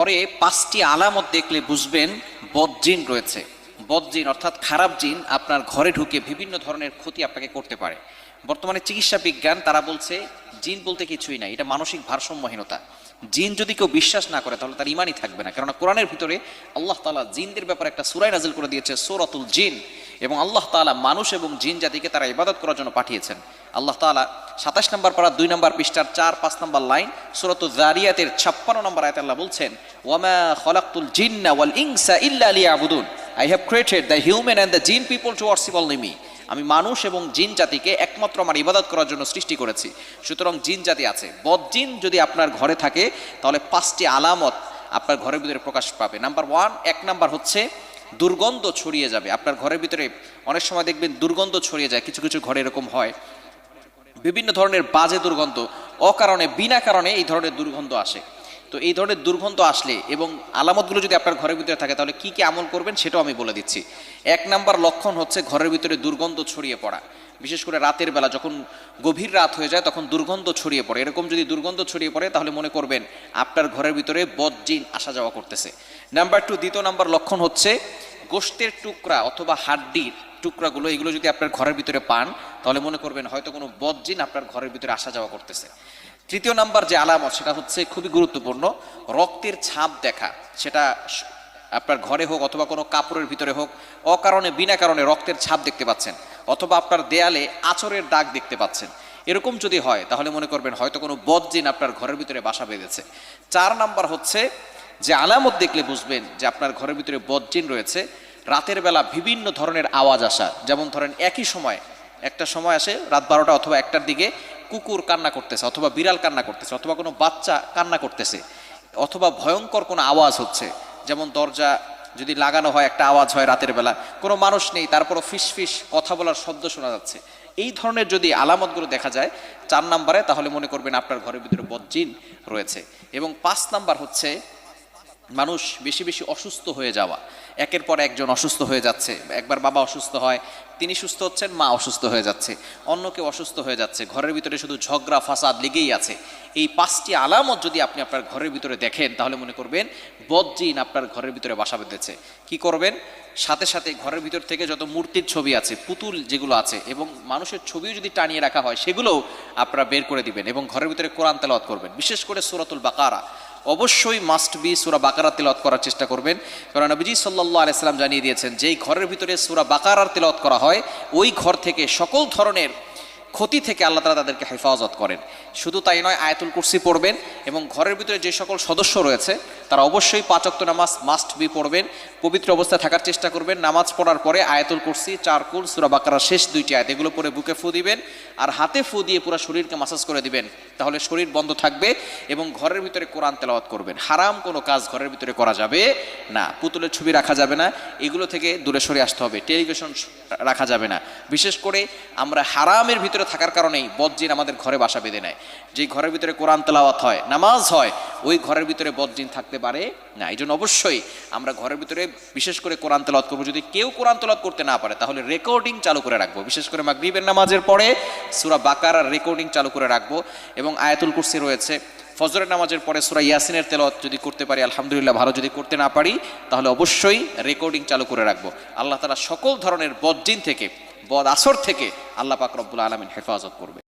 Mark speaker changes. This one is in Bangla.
Speaker 1: পরে পাঁচটি আলামত দেখলে বুঝবেন বদজিন রয়েছে। বদজিন অর্থাৎ খারাপ জিন আপনার ঘরে ঢুকে বিভিন্ন ধরনের ক্ষতি আপনাকে করতে পারে। বর্তমানে চিকিৎসা বিজ্ঞান তারা বলছে, জিন বলতে কিছুই নাই, এটা মানসিক ভারসাম্যহীনতা। জিন যদি কেউ বিশ্বাস না করে, তাহলে তার ইমানই থাকবে না। কেননা কোরআনের ভিতরে আল্লাহ তাআলা জিনদের ব্যাপারে একটা সুরাই নাজিল করে দিয়েছে, সূরাতুল জিন। এবং আল্লাহ তালা মানুষ এবং জিন জাতিকে তারা ইবাদত করার জন্য পাঠিয়েছেন। আল্লাহ তাআলা সাতাশ নম্বর পারা, দুই নম্বর পৃষ্ঠার চার, পাঁচ নম্বর লাইন, সুরত জারিয়াতের ছাপ্পান্ন নম্বর আয়াত আল্লাহ বলছেন, ওয়ামা খলাক্তুল জিন্না ওয়াল ইনসা ইল্লা লিয়াবুদুন। I have created the human and the jinn people to worship only আমি মানুষ এবং জিন জাতিকে একমাত্র আমার ইবাদত করার জন্য সৃষ্টি করেছি। সুতরাং জিন জাতি আছে। বদ জিন যদি আপনার ঘরে থাকে, তাহলে পাঁচটি আলামত আপনার ঘরের ভিতরে প্রকাশ পাবে। নাম্বার ওয়ান, এক নাম্বার হচ্ছে দুর্গন্ধ ছড়িয়ে যাবে। আপনার ঘরের ভিতরে অনেক সময় দেখবেন দুর্গন্ধ ছড়িয়ে যায়। কিছু কিছু ঘরে এরকম হয়। বিভিন্ন ধরনের বাজে দুর্গন্ধ, অকারণে, বিনা কারণে এই ধরনের দুর্গন্ধ আসে। তো এই ধরনের দুর্গন্ধ আসলে এবং আলামতগুলো যদি আপনার ঘরের ভিতরে থাকে, তাহলে কি কি আমল করবেন সেটাও আমি বলে দিচ্ছি। এক নাম্বার লক্ষণ হচ্ছে ঘরের ভিতরে দুর্গন্ধ ছড়িয়ে পড়া। বিশেষ করে রাতের বেলা যখন গভীর রাত হয়ে যায়, তখন দুর্গন্ধ ছড়িয়ে পড়ে। এরকম যদি দুর্গন্ধ ছড়িয়ে পড়ে, তাহলে মনে করবেন আপনার ঘরের ভিতরে বদজিন আসা যাওয়া করতেছে। নাম্বার টু, দ্বিতীয় নাম্বার লক্ষণ হচ্ছে গোষ্ঠের টুকরা অথবা হাড্ডির টুকরাগুলো, এগুলো যদি আপনার ঘরের ভিতরে পান তাহলে মনে করবেন হয়তো কোনো বদজিন আপনার ঘরের ভিতরে আসা যাওয়া করতেছে। তৃতীয় নাম্বার যে আলামত, সেটা হচ্ছে খুবই গুরুত্বপূর্ণ, রক্তের ছাপ দেখা। সেটা আপনার ঘরে হোক অথবা কোনো কাপড়ের ভিতরে হোক, অকারণে, বিনা কারণে রক্তের ছাপ দেখতে পাচ্ছেন, অথবা আপনার দেয়ালে আচরের দাগ দেখতে পাচ্ছেন। এরকম যদি হয়, তাহলে মনে করবেন হয়তো কোনো বদজিন আপনার ঘরের ভিতরে বাসা বেঁধেছে। চার নাম্বার হচ্ছে যে আলামত দেখলে বুঝবেন যে আপনার ঘরের ভিতরে বদজিন রয়েছে, রাতের বেলা বিভিন্ন ধরনের আওয়াজ আসা, যেমন ধরেন একই সময় একটা সময় আসে, রাত বারোটা অথবা একটার দিকে কুকুর কান্না করতেছে, অথবা বিড়াল কান্না করতেছে, অথবা কোনো বাচ্চা কান্না করতেছে, অথবা ভয়ঙ্কর কোনো আওয়াজ হচ্ছে, যেমন দরজা যদি লাগানো হয়, একটা আওয়াজ হয় রাতের বেলা, কোনো মানুষ নেই, তারপরও ফিস ফিস কথা বলার শব্দ শোনা যাচ্ছে। এই ধরনের যদি আলামতগুলো দেখা যায় চার নাম্বারে, তাহলে মনে করবেন আপনার ঘরের ভিতরে বজ্জিন রয়েছে। এবং পাঁচ নাম্বার হচ্ছে মানুষ বেশি বেশি অসুস্থ হয়ে যাওয়া। একের পর একজন অসুস্থ হয়ে যাচ্ছে। একবার বাবা অসুস্থ হয়, তিনি সুস্থ হচ্ছেন, মা অসুস্থ হয়ে যাচ্ছে। অন্য কেউ অসুস্থ হয়ে যাচ্ছে। ঘরের ভিতরে শুধু ঝগড়া, ফাসাদ লেগেই আছে। এই পাঁচটি আলামত যদি আপনি আপনার ঘরের ভিতরে দেখেন, তাহলে মনে করবেন বদজিন আপনার ঘরের ভিতরে বাসা বেঁধেছে। কি করবেন? সাথে সাথে ঘরের ভিতর থেকে যত মূর্তির ছবি আছে, পুতুল যেগুলো আছে, এবং মানুষের ছবিও যদি টানিয়ে রাখা হয়, সেগুলোও আপনারা বের করে দিবেন এবং ঘরের ভিতরে কোরআন তেলাওয়াত করবেন। বিশেষ করে সুরাতুল বাকারা। অবশ্যই মাস্ট বি সুরা বাকারা তেলত করার চেষ্টা করবেন। কারণ নবীজি সাল্লাহ আলাইহি সাল্লাম জানিয়ে দিয়েছেন, যেই ঘরের ভিতরে সুরা বাকারার তেলত করা হয়, ওই ঘর থেকে সকল ধরনের ক্ষতি থেকে আল্লাহ তালা তাদেরকে হেফাজত করেন। শুধু তাই নয়, আয়াতুল কুরসি পড়বেন এবং ঘরের ভিতরে যে সকল সদস্য রয়েছে তারা অবশ্যই পাঁচক্ত নামাজ মাস্ট বি পড়বেন। পবিত্র অবস্থায় থাকার চেষ্টা করবেন। নামাজ পড়ার পরে আয়াতুল কুরসি, চারকুল, সুরা বাকারার শেষ দুইটি আয়াত, এগুলো পরে বুকে ফু দিবেন আর হাতে ফু দিয়ে পুরো শরীরকে মাসাজ করে দিবেন। তাহলে শরীর বন্ধ থাকবে এবং ঘরের ভিতরে কোরআন তেলাওয়াত করবেন। হারাম কোনো কাজ ঘরের ভিতরে করা যাবে না। পুতুলের ছবি রাখা যাবে না। এগুলো থেকে দূরে সরে আসতে হবে। টেলিভিশন রাখা যাবে না। বিশেষ করে আমরা হারামের ভিতরে থাকার কারণেই বদজিন আমাদের ঘরে বাসা বেঁধে নেয়। যে ঘরের ভিতরে কোরআন তেলাওয়াত হয়, নামাজ হয়, ওই ঘরের ভিতরে বদজিন থাকতে পারে? না এই জন্য অবশ্যই আমরা ঘরের ভিতরে বিশেষ করে কোরআন তেলাওয়াত করব। যদি কেউ কোরআন তেলাওয়াত করতে না পারে, তাহলে রেকর্ডিং চালু করে রাখব। বিশেষ করে মাগরিবের নামাজের পরে সুরা বাকার রেকর্ডিং চালু করে রাখব এবং আয়াতুল কুরসি রয়েছে। ফজরের নামাজের পরে সুরা ইয়াসিনের তেলত যদি করতে পারি, আলহামদুলিল্লাহ ভালো। যদি করতে না পারি, তাহলে অবশ্যই রেকর্ডিং চালু করে রাখব। আল্লাহ তালা সকল ধরনের বদজিন থেকে, বদ আসর থেকে আল্লাহ পাক রব্বুল আলমিন হেফাজত করবে।